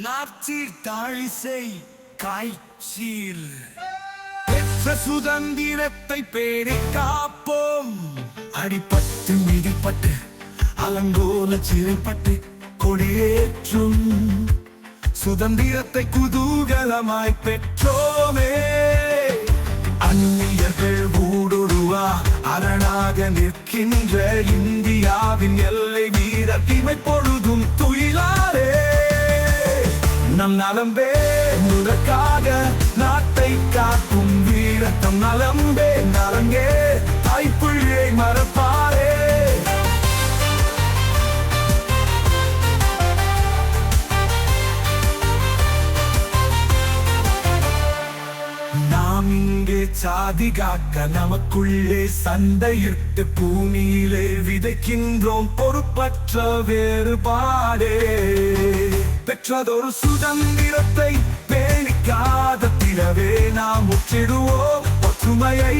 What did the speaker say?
நாற்றீர் தாழிசை காய்ச்சீர். பெற்ற சுதந்திரத்தை பேரை காப்போம். அடிப்பட்டு மிதிப்பட்டு அலங்கோல சிறைப்பட்டு கொடியேற்றும். சுதந்திரத்தை குதூகலமாய் பெற்றோமே. அந்நியர்கள் ஊடுருவா அரணாக நிற்கின்ற இந்தியாவின் எல்லை வீரர் இமை நம் நலம்பே. உனக்காக நாட்டை காக்கும் வீரத்தம் நலம்பே. நலங்கே தாய்ப்புள்ளியை மறப்பாரே. நாம் இங்கே சாதி காக்க நமக்குள்ளே சண்டையிட்டு பூமியிலே விதைக்கின்றோம். பொறுப்பற்ற வேறுபாடே. பெற்றதொரு சுதந்திரத்தை பேணிக்காத பிறவே நாம் முற்றிடுவோம் ஒற்றுமையை